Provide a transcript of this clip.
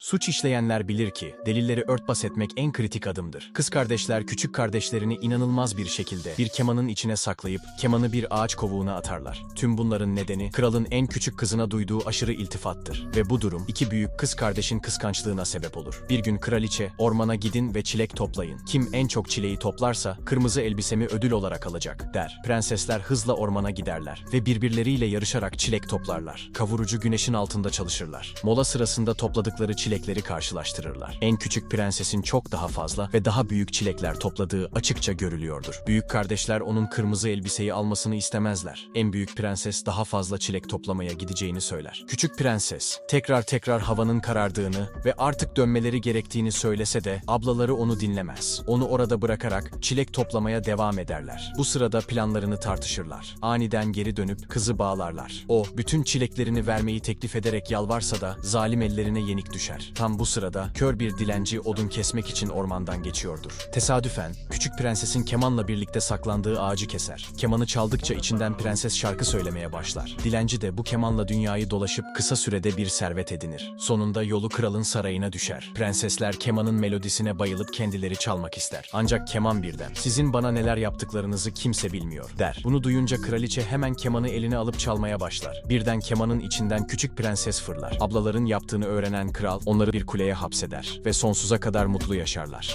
Suç işleyenler bilir ki, delilleri örtbas etmek en kritik adımdır. Kız kardeşler küçük kardeşlerini inanılmaz bir şekilde bir kemanın içine saklayıp kemanı bir ağaç kovuğuna atarlar. Tüm bunların nedeni kralın en küçük kızına duyduğu aşırı iltifattır. Ve bu durum iki büyük kız kardeşin kıskançlığına sebep olur. Bir gün kraliçe, ormana gidin ve çilek toplayın. Kim en çok çileği toplarsa kırmızı elbisemi ödül olarak alacak der. Prensesler hızla ormana giderler ve birbirleriyle yarışarak çilek toplarlar. Kavurucu güneşin altında çalışırlar. Mola sırasında topladıkları çilekleri karşılaştırırlar. En küçük prensesin çok daha fazla ve daha büyük çilekler topladığı açıkça görülüyordur. Büyük kardeşler onun kırmızı elbiseyi almasını istemezler. En büyük prenses daha fazla çilek toplamaya gideceğini söyler. Küçük prenses tekrar tekrar havanın karardığını ve artık dönmeleri gerektiğini söylese de ablaları onu dinlemez. Onu orada bırakarak çilek toplamaya devam ederler. Bu sırada planlarını tartışırlar. Aniden geri dönüp kızı bağlarlar. O bütün çileklerini vermeyi teklif ederek yalvarsa da zalim ellerine yenik düşer. Tam bu sırada kör bir dilenci odun kesmek için ormandan geçiyordur. Tesadüfen küçük prensesin kemanla birlikte saklandığı ağacı keser. Kemanı çaldıkça içinden prenses şarkı söylemeye başlar. Dilenci de bu kemanla dünyayı dolaşıp kısa sürede bir servet edinir. Sonunda yolu kralın sarayına düşer. Prensesler kemanın melodisine bayılıp kendileri çalmak ister. Ancak keman birden sizin bana neler yaptıklarınızı kimse bilmiyor der. Bunu duyunca kraliçe hemen kemanı eline alıp çalmaya başlar. Birden kemanın içinden küçük prenses fırlar. Ablaların yaptığını öğrenen kral onları bir kuleye hapseder ve sonsuza kadar mutlu yaşarlar.